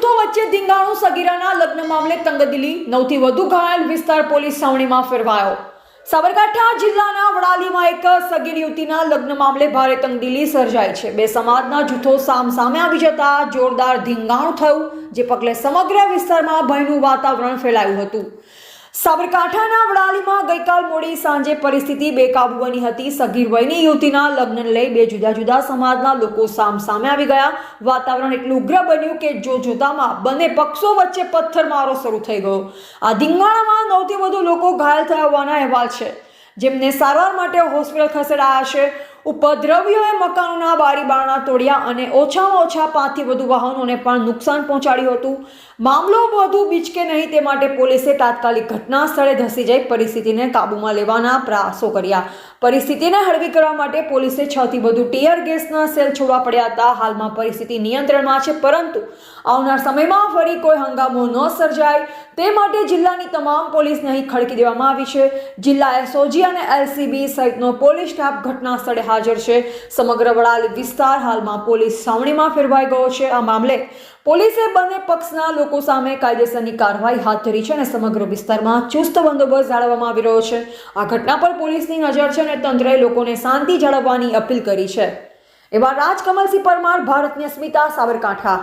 જૂથો વચ્ચે ધીંગાણું, સગીરાના લગ્ન મામલે તંગદિલી, નવથી વધુ ઘાયલ વિસ્તાર પોલીસ છાવણીમાં ફેરવાયો. સાબરકાંઠા જિલ્લાના વડાલીમાં એક સગીર યુવતીના લગ્ન મામલે ભારે તંગદિલી સર્જાઈ છે. બે સમાજના જૂથો સામ સામે આવી જતા જોરદાર ધીંગાણું થયું, જે પગલે સમગ્ર વિસ્તારમાં ભયનું વાતાવરણ ફેલાયું હતું. સાબરકાંઠાના વડાલીમાં ગઈકાલ મોડી સાંજે પરિસ્થિતિ બેકાબુ બની હતી. સગીર વયની યુવતીના લગ્નને લઈ બે જુદા જુદા સમાજના લોકો સામ સામે આવી ગયા. વાતાવરણ એટલું ઉગ્ર બન્યું કે જો જોતામાં બંને પક્ષો વચ્ચે પથ્થરમારો શરૂ થઈ ગયો. આ ધીંગાણામાં નવથી વધુ લોકો ઘાયલ થયા હોવાના અહેવાલ છે. જેમને સારવાર માટે હોસ્પિટલ ખસેડાયા છે. ઉપદ્રવીઓએ મકાનોના બારી બારણા તોડ્યા અને ઓછામાં ઓછા પાંચથી વધુ વાહનોને પણ નુકસાન પહોંચાડ્યું હતું. મામલો વધુ બીચકે નહીં તે માટે પોલીસે તાત્કાલિક ઘટના સ્થળે ધસી જઈ પરિસ્થિતિને કાબૂમાં લેવાના પ્રયાસો કર્યા. પરિસ્થિતિને હળવી કરવા માટે પોલીસે છ થી વધુ ટીયર ગેસના સેલ છોડવા પડ્યા હતા. હાલમાં પરિસ્થિતિ નિયંત્રણમાં છે, પરંતુ આવનાર સમયમાં ફરી કોઈ હંગામો ન સર્જાય. તે માટે જિલ્લાની તમામ પોલીસને અહીં ખડકી દેવામાં આવી છે. જિલ્લા એસઓજી અને એલસીબી સહિતનો પોલીસ સ્ટાફ ઘટના સ્થળે હાજર છે. સમગ્ર વડાલ વિસ્તાર હાલમાં પોલીસ છાવણીમાં ફેરવાઈ ગયો છે. આ મામલે પોલીસે બંને પક્ષના લોકો સામે કાયદેસરની કાર્યવાહી હાથ ધરી છે અને સમગ્ર વિસ્તારમાં ચુસ્ત બંદોબસ્ત જાળવવામાં આવી રહ્યો છે. આ ઘટના પર પોલીસની નજર છે અને તંત્રએ લોકોને શાંતિ જાળવવાની અપીલ કરી છે. એવા રાજકમલસિંહ પરમાર, ભારતની અસ્મિતા, સાબરકાંઠા.